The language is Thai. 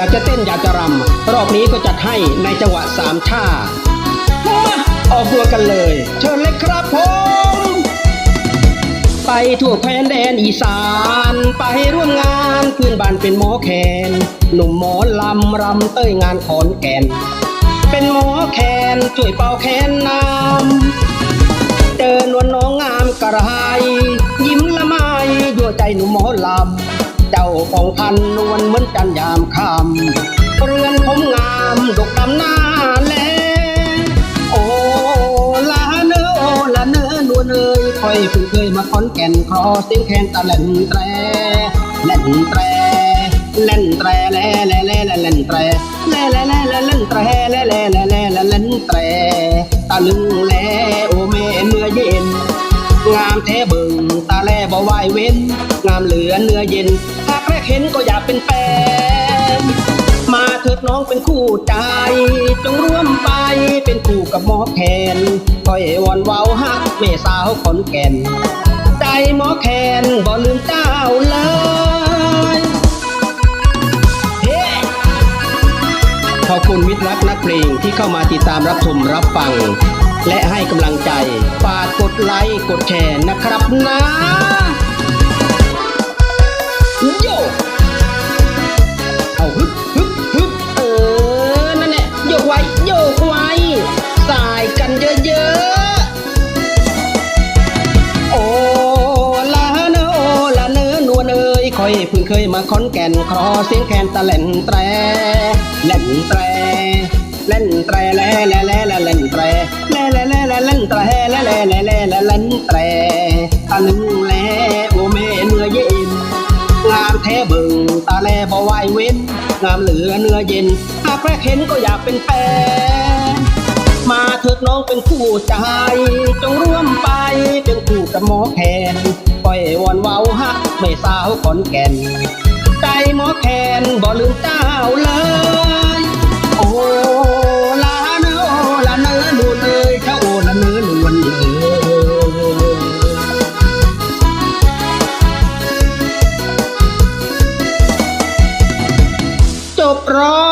อยากจะเต้นอยากจะรำรอบนี้ก็จัดให้ในจังหวะสามท่ามาออกตัวกันเลย เชิญเลยครับผมไปทั่วแผ่นแดนอีสาน ไปร่วมงานเพื่อนบ้านเป็นหมอแคนหนุ่มหมอลำรำเต้ยงานขอนแก่น เป็นหมอแคนช่วยเป่าแคนน้ำเจอนวลน้องงามกระไรยิ้มละไมยั่วใจหนุ่มหมอลำ จ้าของพันนวลเหมือนจันยามคำเรือนผมงามดกดำหน้าแลโอ้ลาเนอโอลาเนอนวลเอ้ยคอยเพิ่งเคยมาขอนแก่นคอเสียงแคนตะเล่นแตรเล่นแตรเล่นแตรแล่แล่แล่แล่เล่นแตรแล่แล่แล่แล่เล่นแตรแล่แล่แล่แล่แล่เล่นแตรตะลึงแลโอามเหลือเนื้อเย็น หากแรกเห็นก็อยากเป็นแฟนมาเถิดน้องเป็นคู่ใจ จงร่วมไปเป็นคู่กับหมอแคนคอยวอนเว้าฮักแม่สาวขอนแก่น ใจหมอแคนบ่ลืมเจ้าเลยเฮ้ขอบคุณมิตรรักนักเพลงที่เข้ามาติดตามรับชมรับฟัง และให้กำลังใจ ฝากกดไลค์กดแชร์นะครับนะ โยเอาฮึบฮึบฮึบเออ นั่นแหละ โยกไว้ โยกไว้สายกันเยอะๆ โอ้ลาเนอโอลาเนอนวลเอ้ยคอยเพิ่งเคยมาขอนแก่นคอเสียงแคนตะเล่นแตรเล่นแตรเล่นแตรแล่แล่แล่แล่เล่นแตรแล่แล่แล่แล่เล่นแตรแล่แล่แล่แล่แล่เล่นแตร ตาแลบ่ไหวเว้นงามเหลือเนื้อเย็น หากแรกเห็นก็อยากเป็นแฟน มาเถิดน้องเป็นคู่ใจ จงร่วมไปเป็นคู่กับหมอแคนปล่อยวอนเว้าฮักไม่สาวขอนแก่น ใจหมอแคนบ่ลืมเจ้าเลย อบรอ